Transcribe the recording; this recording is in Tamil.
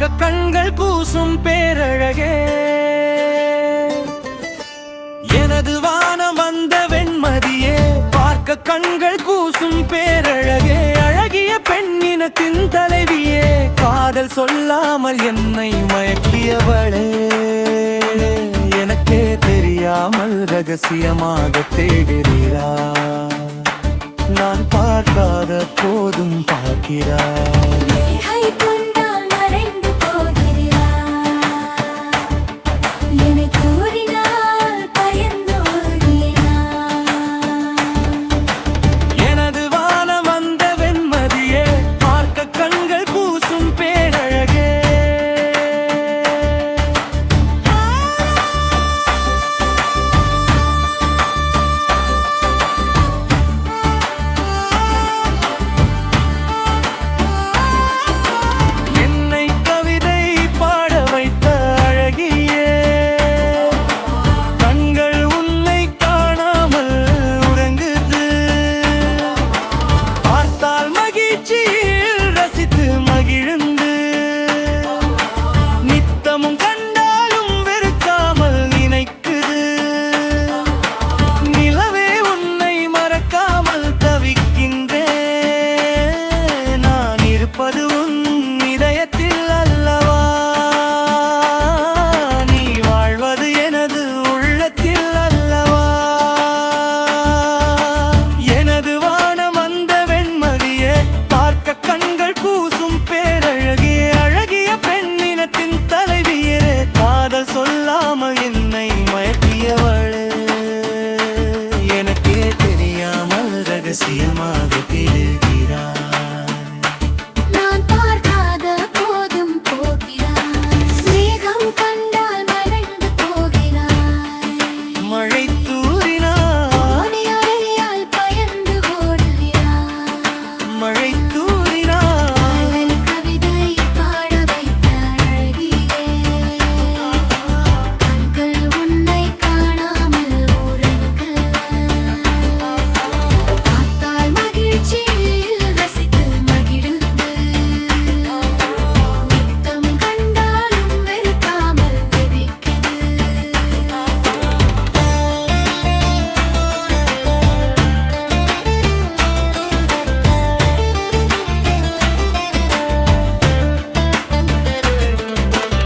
பார்க்க கண்கள் கூசும் பேரழகே. எனது வானம் வந்த வெண்மதியே பார்க்க கண்கள் கூசும் பேரழகே. அழகிய பெண்ணினத்தின் தலைவியே காதல் சொல்லாமல் என்னை மயக்கியவளே. எனக்கே தெரியாமல் ரகசியமாக தேடுகிறா நான் பார்க்காத போதும் பார்க்கிறாய் மகிழ்ச்சியில் ரசித்து மகிழ்ந்து. நித்தமும் கண்டாலும் வெறுக்காமல் நினைக்குது. நிலவே உன்னை மறக்காமல் தவிக்கின்றேன். நான் இருப்பது என்னை மயக்கியவள். எனக்கே தெரியாமல் ரகசியமாக பெறுகிறாள்